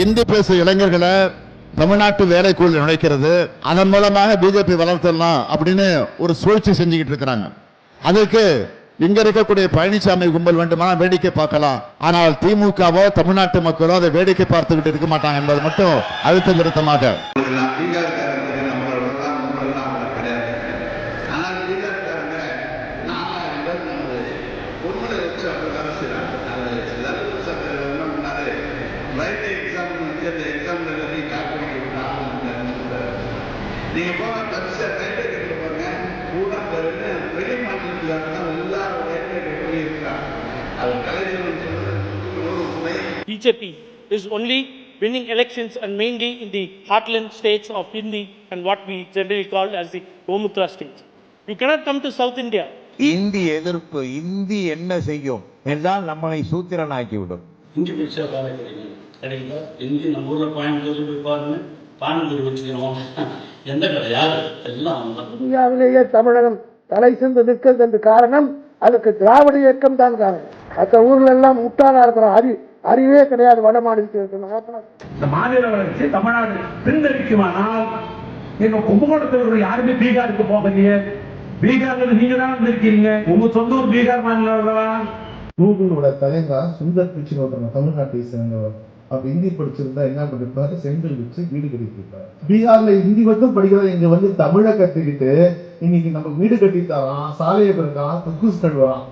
இந்தி பேசும் இளைஞர்களை தமிழ்நாட்டு வேலைக்குள் நுழைக்கிறது அதன் மூலமாக பிஜேபி வளர்த்தலாம் அப்படின்னு ஒரு சூழ்ச்சி செஞ்சுக்கிட்டு இருக்கிறாங்க. அதுக்கு இங்க இருக்கக்கூடிய பழனிசாமி கும்பல் வேண்டுமா வேடிக்கை பார்க்கலாம். ஆனால் திமுகவோ தமிழ்நாட்டு மக்களோ அதை வேடிக்கை பார்த்துக்கிட்டு இருக்க மாட்டாங்க என்பது மட்டும் அழுத்த நிறுத்தமாக Right நீங்கள் போக பரிசை ரைட் கேட்டு பாருங்க கூட அந்த வெளி மாநிலத்தில் தான் எல்லாரும் ரைட் கேட்டு இருக்காங்க. அது கலைஞர் BJP is only winning elections and mainly in the heartland states of Hindi and what we generally call as the Gomutra states. You cannot come to South India. Hindi எதிர்ப்பு இந்தி என்ன செய்யும்? என்றால் நம்மளை சூத்திரனாக்கி விடும். இந்தி பேசுகிற கிடைக்கல இந்தி நம்ம ஊரில் கோயம்புத்தூர் போய் பாருங்க. பானந்தூர் வச்சுக்கிறோம். எந்த எல்லாம் இந்தியாவிலேயே தமிழகம் தலை சென்று நிற்கிறது காரணம் அதுக்கு திராவிட இயக்கம் தான் காரணம். மற்ற ஊர்ல எல்லாம் முட்டாளா இருக்கிறோம் அறி அறிவே கிடையாது வட மாநிலத்தில் இந்த மாநில வளர்ச்சி தமிழ்நாடு பிரிந்தடிக்குமானால் எங்க கும்பகோணத்தில் யாருமே பீகாருக்கு போகலையே. பீகார்ல நீங்க தான் வந்திருக்கீங்க. உங்க சொந்த ஊர் பீகார் மாநிலம் கூகுளோட தலைவர் சுந்தர் பிச்சை தமிழ்நாட்டை சேர்ந்தவர். அப்போ ஹிந்தி படிச்சிருந்தா என்ன பண்ணிருப்பாரு? செங்கல் வச்சு வீடு கட்டிருப்பாரு பீகார்ல ஹிந்தி மட்டும் படிக்கிறத இங்க வந்து தமிழை கத்துக்கிட்டு இன்னைக்கு நம்ம வீடு கட்டி தரான் சாலையை பிறக்கான் குக்கூஸ் கழுவான்